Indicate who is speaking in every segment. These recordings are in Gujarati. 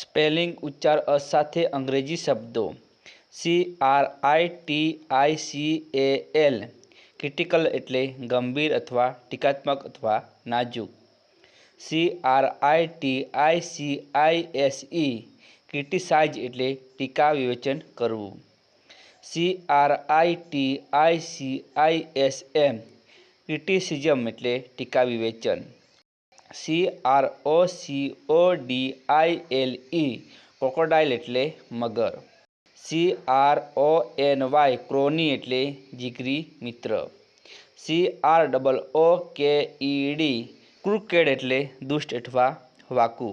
Speaker 1: સ્પેલિંગ ઉચ્ચાર અ સાથે અંગ્રેજી શબ્દો. C R I T I C A L critical એટલે ગંભીર અથવા ટીકાત્મક અથવા નાજુક. C R I T I C I S E criticise એટલે ટીકા વિવેચન કરવું. C R I T I C I S M criticism એટલે ટીકા વિવેચન. C R O C O D I L E crocodile એટલે મગર. C R O N Y crony એટલે જીગરી મિત્ર. સી આર ડબલ ઓ કે ઈ ડી ક્રુકેડ એટલે દુષ્ટ અથવા વાકુ.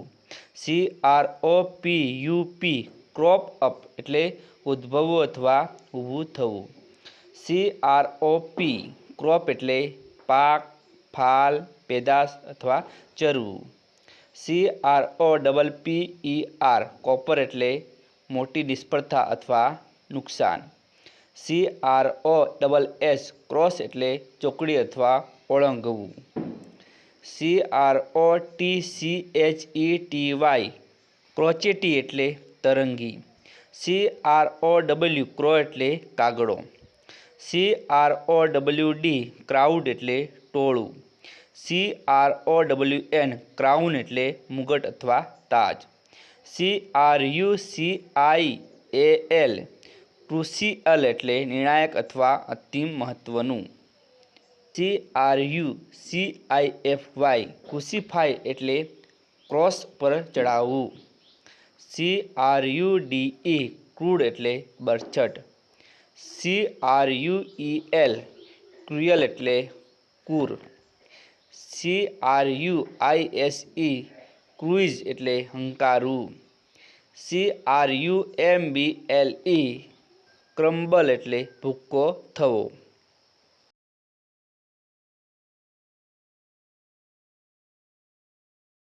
Speaker 1: C R O P U P crop up એટલે ઉદ્ભવવું અથવા ઊભું થવું. C R O P crop એટલે પાક ફાલ, પેદાશ અથવા ચરવું. C R O double P E R cropper એટલે મોટી નિષ્ફળતા અથવા નુકસાન. C R O double S cross એટલે ચોકડી અથવા ઓળંગવું. C R O T C H E T Y crotchety એટલે તરંગી. C R O W crow એટલે કાગડો. C R O W D crowd એટલે ટોળું. C R O W N crown એટલે મુગટ અથવા તાજ. C R U C I A L crucial એટલે નિર્ણાયક અથવા અંતિમ મહત્વનું. C R U C I F Y crucify એટલે ક્રોસ પર ચડાવવું C R U D E crude એટલે બરછટ. C R U E L cruel એટલે કુર. C R U I S E cruise એટલે હંકારું. C R U M B L E crumble એટલે ભૂક્કો થવો.